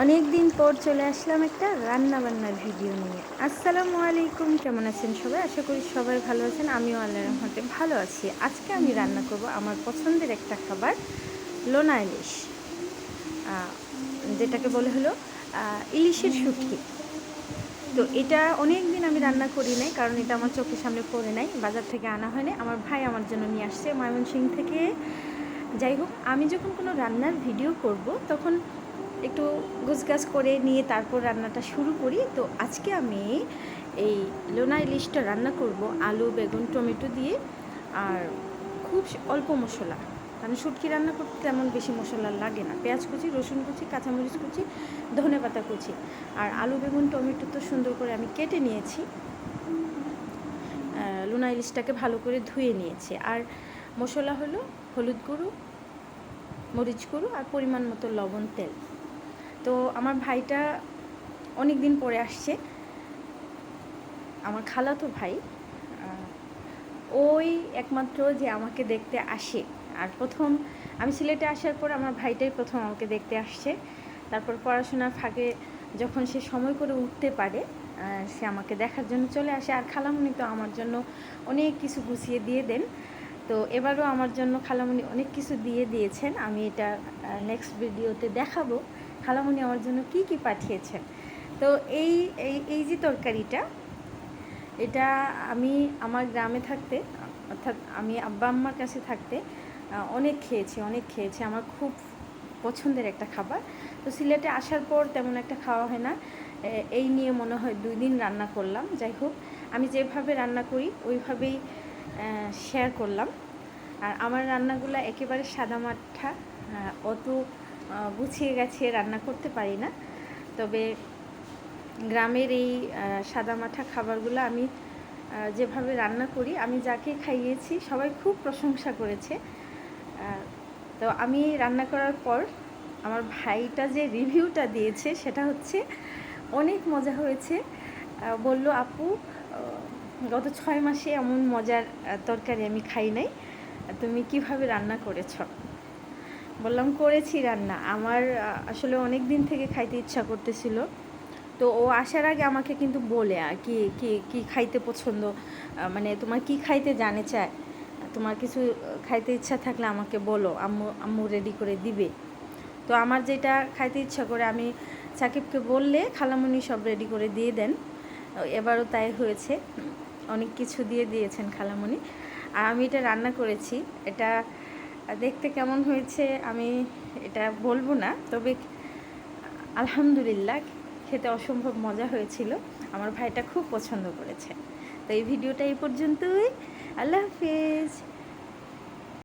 অনেক দিন পর চলে আসলাম একটা রান্না বান্নার ভিডিও নিয়ে। আসসালামু আলাইকুম, কেমন আছেন সবাই? আশা করি সবাই ভালো আছেন, আমিও আল্লাহ রহমতে ভালো আছি। আজকে আমি রান্না করব আমার পছন্দের একটা খাবার, লোনা ইলিশ। যেটাকে বলে হলো ইলিশের শুটকি। তো এটা অনেক দিন আমি রান্না করি নাই, কারণ এটা আমার চোখের সামনে পড়ে নাই, বাজার থেকে আনা হয় নাই। আমার ভাই আমার জন্য নিয়ে আসছে ময়মনসিং থেকে। যাই হোক, আমি যখন কোনো রান্নার ভিডিও করব, তখন একটু গোছগাছ করে নিয়ে তারপর রান্নাটা শুরু করি। তো আজকে আমি এই লোনা ইলিশটা রান্না করব আলু, বেগুন, টমেটো দিয়ে আর খুব অল্প মশলা। কারণ শুটকি রান্না করতে তেমন বেশি মশলা লাগে না। পেঁয়াজ কুচি, রসুন কুচি, কাঁচামরিচ কুচি, ধনে পাতা কুচি। আর আলু, বেগুন, টমেটো তো সুন্দর করে আমি কেটে নিয়েছি। লোনা ইলিশটাকে ভালো করে ধুয়ে নিয়েছি। আর মশলা হলো হলুদ গুঁড়ো, মরিচ গুঁড়ো আর পরিমাণ মতো লবণ তেল। তো আমার ভাইটা অনেক দিন পরে আসছে। আমার খালাতো ভাই ওই একমাত্র যে আমাকে দেখতে আসে। আর প্রথম, আমি সিলেটে আসার পর আমার ভাইটাই প্রথম আমাকে দেখতে আসছে। তারপর পড়াশোনার ফাঁকে যখন সে সময় করে উঠতে পারে সে আমাকে দেখার জন্য চলে আসে। আর খালামুনি তো আমার জন্য অনেক কিছু গুছিয়ে দিয়ে দেন। তো এবারও আমার জন্য খালামুনি অনেক কিছু দিয়ে দিয়েছেন। আমি এটা নেক্সট ভিডিওতে দেখাবো। খালামুনি আমার জন্য কি কি পাঠিয়েছেন। তো এই এই এই যে তরকারিটা, এটা আমি আমার গ্রামে থাকতে, অর্থাৎ আমি আব্বা আম্মার কাছে থাকতে অনেক খেয়েছি অনেক খেয়েছি। আমার খুব পছন্দের একটা খাবার। তো সিলেটে আসার পর তেমন একটা খাওয়া হয় না। এই নিয়ে মনে হয় দুই দিন রান্না করলাম। যাই হোক, আমি যেভাবে রান্না করি, ওইভাবেই শেয়ার করলাম। আর আমার রান্নাগুলো একেবারে সাদামাঠা অত গুছিয়ে গেছে রান্না করতে পারি না। তবে গ্রামের এই সাদামাঠা খাবারগুলো আমি যেভাবে রান্না করি, আমি যাকে খাইয়েছি, সবাই খুব প্রশংসা করেছে। তো আমি রান্না করার পর আমার ভাইটা যে রিভিউটা দিয়েছে, সেটা হচ্ছে, অনেক মজা হয়েছে। বলল, আপু গত ছয় মাসে এমন মজার তরকারি আমি খাই নাই। তুমি কীভাবে রান্না করেছ? বললাম, করেছি রান্না। আমার আসলে অনেক দিন থেকে খাইতে ইচ্ছা করতেছিল। তো ও আসার আগে আমাকে কিন্তু বলে কি কি কি খাইতে পছন্দ? মানে তোমার কি খাইতে জানে চায়? তোমার কিছু খাইতে ইচ্ছা থাকলে আমাকে বলো, আম্মু আম্মু রেডি করে দিবে। তো আমার যেটা খাইতে ইচ্ছা করে, আমি সাকিবকে বললে, খালামুনি সব রেডি করে দিয়ে দেন। এবারও তাই হয়েছে। অনেক কিছু দিয়ে দিয়েছেন খালামণি আর আমি এটা রান্না করেছি। এটা দেখতে কেমন হয়েছে আমি এটা বলব না, তবে আলহামদুলিল্লাহ খেতে অসম্ভব মজা হয়েছিল। আমার ভাইটা খুব পছন্দ করেছে। তো এই ভিডিওটা এই পর্যন্তই। আল্লাহ হাফিজ।